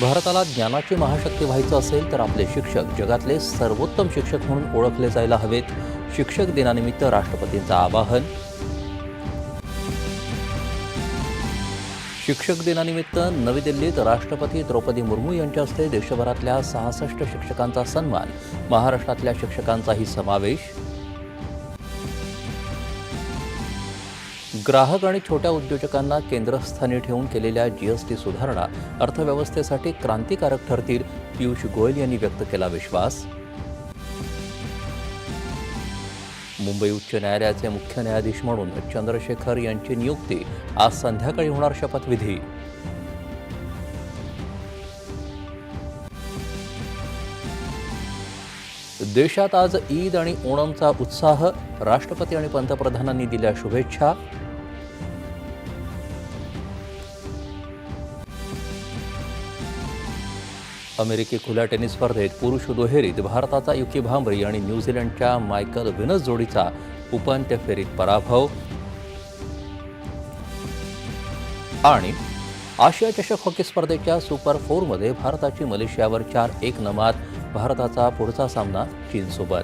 भारताला ज्ञानाची महाशक्ती व्हायचं असेल तर आपले शिक्षक जगातले सर्वोत्तम शिक्षक म्हणून ओळखले जायला हवेत. शिक्षक दिनानिमित्त राष्ट्रपतींचं आवाहन. शिक्षक दिनानिमित्त नवी दिल्लीत राष्ट्रपती द्रौपदी मुर्मू यांच्या हस्ते देशभरातल्या सहासष्ट शिक्षकांचा सन्मान. महाराष्ट्रातल्या शिक्षकांचाही समावेश. ग्राहक आणि छोट्या उद्योजकांना केंद्रस्थानी ठेवून केलेल्या जीएसटी सुधारणा अर्थव्यवस्थेसाठी क्रांतिकारक ठरतील पियुष गोयल यांनी व्यक्त केला विश्वास. मुंबई उच्च न्यायालयाचे मुख्य न्यायाधीश म्हणून चंद्रशेखर यांची नियुक्ती आज संध्याकाळी होणार शपथविधी. देशात आज ईद आणि ओणमचा उत्साह राष्ट्रपती आणि पंतप्रधानांनी दिल्या शुभेच्छा. अमेरिकी खुल्या टेनिस स्पर्धेत पुरुष दुहेरीत भारताचा युकी भांबरी आणि न्यूझीलंडच्या मायकल विनस जोडीचा उपांत्य फेरीत पराभव. आणि आशिया चषक हॉकी स्पर्धेच्या सुपर फोरमध्ये भारताची मलेशियावर चार एक नमात भारताचा पुढचा सामना चीनसोबत.